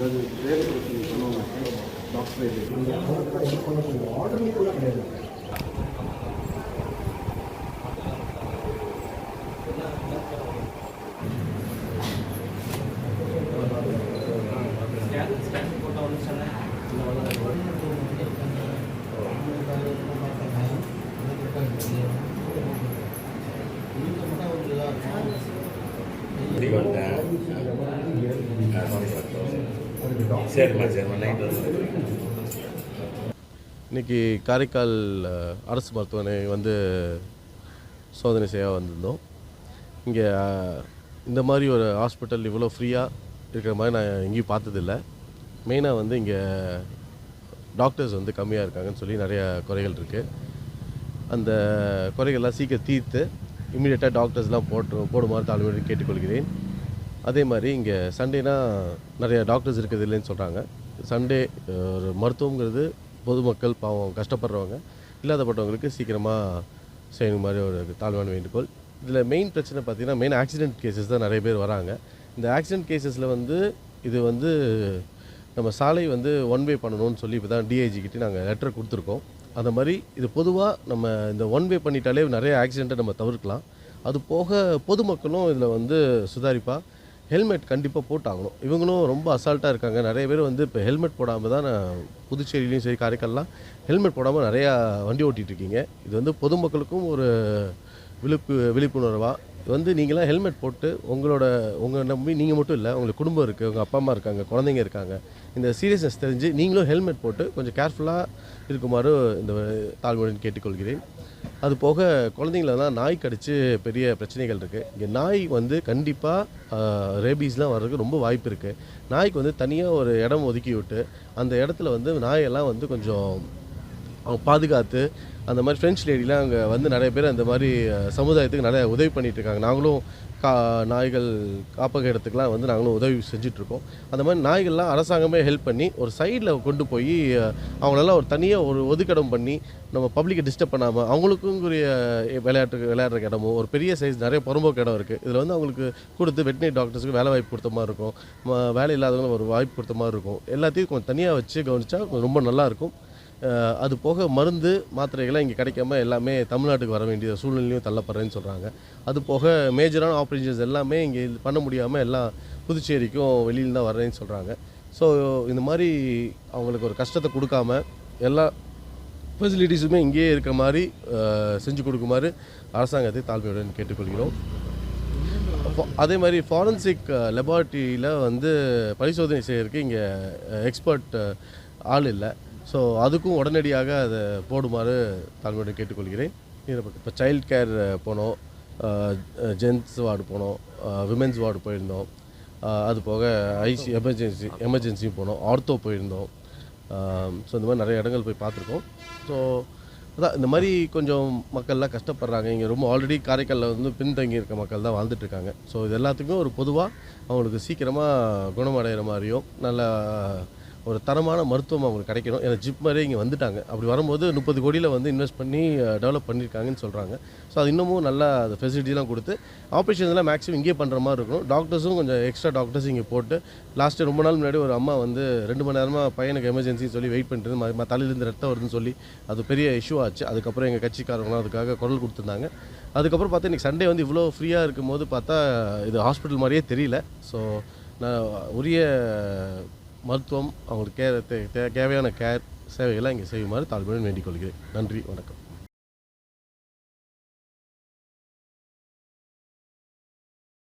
அதாவது வேலை பிரச்சனை டாக்டர் ஆர்டர் கூட கிடையாது இப்படி சரிம்மா சரிம்மா நைட் இன்னைக்கு காரைக்கால் அரசு மருத்துவமனை வந்து சோதனை செய்ய வந்திருந்தோம். இங்கே இந்த மாதிரி ஒரு ஹாஸ்பிட்டல் இவ்வளோ ஃப்ரீயாக இருக்கிற மாதிரி நான் எங்கேயும் பார்த்ததில்ல. மெயினாக வந்து இங்கே டாக்டர்ஸ் வந்து கம்மியாக இருக்காங்கன்னு சொல்லி நிறைய குறைகள் இருக்குது அந்த குறைகள்லாம் சீக்கிரம் தீர்த்து இம்மிடியட்டாக டாக்டர்ஸ்லாம் போட்டு போடுமாறு தாழ்மையுடன் கேட்டுக்கொள்கிறேன். அதே மாதிரி இங்கே சண்டேனா நிறைய டாக்டர்ஸ் இருக்குது இல்லைன்னு சொல்கிறாங்க சண்டே ஒரு மருத்துவங்கிறது பொதுமக்கள் பாவம் கஷ்டப்படுறவங்க இல்லாதப்பட்டவங்களுக்கு சீக்கிரமாக செய்யணும் மாதிரி ஒரு தாழ்வான வேண்டுகோள். இதில் மெயின் பிரச்சனை பார்த்தீங்கன்னா மெயின் ஆக்சிடென்ட் கேசஸ் தான் நிறைய பேர் வராங்க. இந்த ஆக்சிடென்ட் கேசஸில் வந்து இது வந்து நம்ம சாலை வந்து ஒன் வே பண்ணணும்னு சொல்லி இப்போ தான் டிஐஜி கிட்டே நாங்கள் லெட்டர் கொடுத்துருக்கோம். அந்த மாதிரி இது பொதுவாக நம்ம இந்த ஒன் வே பண்ணிட்டாலே நிறைய ஆக்சிடெண்ட்டை நம்ம தவிர்க்கலாம். அது போக பொதுமக்களும் இதில் வந்து சுதாரிப்பாக ஹெல்மெட் கண்டிப்பாக போட்டாகணும். இவங்களும் ரொம்ப அசால்ட்டாக இருக்காங்க. நிறைய பேர் வந்து இப்போ ஹெல்மெட் போடாமல் தான் புதுச்சேரியிலையும் சரி காரைக்கால்லாம் ஹெல்மெட் போடாமல் நிறையா வண்டி ஓட்டிகிட்டு இருக்கீங்க. இது வந்து பொதுமக்களுக்கும் ஒரு விழிப்பு விழிப்புணர்வாக வந்து நீங்களாம் ஹெல்மெட் போட்டு உங்களோட உங்கள் நம்பி நீங்கள் மட்டும் இல்லை உங்களுக்கு குடும்பம் இருக்குது உங்கள் அப்பா அம்மா இருக்காங்க குழந்தைங்க இருக்காங்க. இந்த சீரியஸ்னஸ் தெரிஞ்சு நீங்களும் ஹெல்மெட் போட்டு கொஞ்சம் கேர்ஃபுல்லாக இருக்குமாறு இந்த தாழ்வுடன் கேட்டுக்கொள்கிறேன். அது போக குழந்தைங்களெல்லாம் நாய் கடிச்சு பெரிய பிரச்சனைகள் இருக்குது இங்கே நாய் வந்து கண்டிப்பாக ரேபீஸ்லாம் வர்றதுக்கு ரொம்ப வாய்ப்பு இருக்குது நாய்க்கு வந்து தனியாக ஒரு இடம் ஒதுக்கி விட்டு அந்த இடத்துல வந்து நாயெல்லாம் வந்து கொஞ்சம் அவங்க பாதுகாத்து அந்த மாதிரி ஃப்ரெஞ்ச் லேடிலாம் அங்கே வந்து நிறைய பேர் அந்த மாதிரி சமுதாயத்துக்கு நிறைய உதவி பண்ணிட்டு இருக்காங்க நாங்களும் கா நாய்கள் காப்பக இடத்துக்குலாம் வந்து நாங்களும் உதவி செஞ்சிட்ருக்கோம் அந்த மாதிரி நாய்கள்லாம் அரசாங்கமே ஹெல்ப் பண்ணி ஒரு சைடில் கொண்டு போய் அவங்களெல்லாம் ஒரு தனியாக ஒரு ஒதுக்கடம் பண்ணி நம்ம பப்ளிக்கை டிஸ்டர்ப் பண்ணாமல் அவங்களுக்குரிய விளையாட்டு விளையாடுற இடமும் ஒரு பெரிய சைஸ் நிறைய புறம்போக்கு இடம் இருக்குது இதில் வந்து அவங்களுக்கு கொடுத்து வெட்டினரி டாக்டர்ஸுக்கு வேலை வாய்ப்பு கொடுத்த மாதிரி இருக்கும். வேலை இல்லாதவங்களும் ஒரு வாய்ப்பு கொடுத்த மாதிரி இருக்கும். எல்லாத்தையும் கொஞ்சம் தனியாக வச்சு கவனித்தா கொஞ்சம் ரொம்ப நல்லாயிருக்கும் அது போக மருந்து மாத்திரைகள்லாம் இங்கே கிடைக்காம எல்லாமே தமிழ்நாட்டுக்கு வர வேண்டிய சூழ்நிலையும் தள்ளப்படுறேன்னு சொல்கிறாங்க அது போக மேஜரான ஆப்ரேஷன்ஸ் எல்லாமே இங்கே இது பண்ண முடியாமல் எல்லாம் புதுச்சேரிக்கும் வெளியில் தான் வர்றேன்னு சொல்கிறாங்க ஸோ இந்த மாதிரி அவங்களுக்கு ஒரு கஷ்டத்தை கொடுக்காம எல்லா ஃபெசிலிட்டிஸுமே இங்கேயே இருக்க மாதிரி செஞ்சு கொடுக்குமாறு அரசாங்கத்தை தாழ்மையுடன் கேட்டுக்கொள்கிறோம். அதே மாதிரி ஃபாரன்சிக் லெபார்ட்டரியில் வந்து பரிசோதனை செய்யறதுக்கு இங்கே எக்ஸ்பர்ட் ஆள் இல்லை. ஸோ அதுக்கும் உடனடியாக அதை போடுமாறு தாழ்மையுடன் கேட்டுக்கொள்கிறேன். இப்போ சைல்ட் கேர் போனோம். ஜென்ஸ் வார்டு போனோம். விமென்ஸ் வார்டு போயிருந்தோம். அது போக ஐசி எமர்ஜென்சி எமர்ஜென்சியும் போனோம். ஆர்த்தோ போயிருந்தோம். ஸோ இந்த மாதிரி நிறைய இடங்கள் போய் பார்த்துருக்கோம். ஸோ அதான் இந்த மாதிரி கொஞ்சம் மக்கள்லாம் கஷ்டப்படுறாங்க. இங்கே ரொம்ப ஆல்ரெடி காரைக்காலில் வந்து பின்தங்கி இருக்க மக்கள் தான் வாழ்ந்துட்டு இருக்காங்க ஸோ இது எல்லாத்துக்கும் ஒரு பொதுவாக அவங்களுக்கு சீக்கிரமாக குணமடைகிற மாதிரியும் நல்லா ஒரு தரமான மருத்துவம் அவங்களுக்கு கிடைக்கணும். ஏன்னா ஜிப் மாதிரியே இங்கே வந்துட்டாங்க. அப்படி வரும்போது முப்பது கோடியில் வந்து இன்வெஸ்ட் பண்ணி டெவலப் பண்ணியிருக்காங்கன்னு சொல்கிறாங்க ஸோ அது இன்னமும் நல்லா அந்த ஃபெசிலிட்டிலாம் கொடுத்து ஆப்ரேஷன்ஸ்லாம் மேக்ஸிமம் இங்கே பண்ணுற மாதிரி இருக்கணும். டாக்டர்ஸும் கொஞ்சம் எக்ஸ்ட்ரா டாக்டர்ஸ் இங்கே போட்டு லாஸ்ட்டு ரொம்ப நாள் முன்னாடி ஒரு அம்மா வந்து ரெண்டு மணி நேரமாக பையனுக்கு எமர்ஜென்சி சொல்லி வெயிட் பண்ணிட்டு ம- தலையிலேருந்து ரத்தம் வருதுன்னு சொல்லி அது பெரிய இஷ்யூ ஆச்சு. அதுக்கப்புறம் எங்கள் கட்சிக்காரங்களும் அதுக்காக குரல் கொடுத்துருந்தாங்க. அதுக்கப்புறம் பார்த்தா இன்றைக்கி சண்டே வந்து இவ்வளோ ஃப்ரீயாக இருக்கும்போது பார்த்தா இது ஹாஸ்பிட்டல் மாதிரியே தெரியல. ஸோ நான் உரிய மருத்துவம் அவங்களுக்கு கே தேவையான கேர் சேவைகளை இங்கே செய்யுமாறு தாழ்மையுடன் வேண்டிக் கொள்கிறேன். நன்றி வணக்கம்.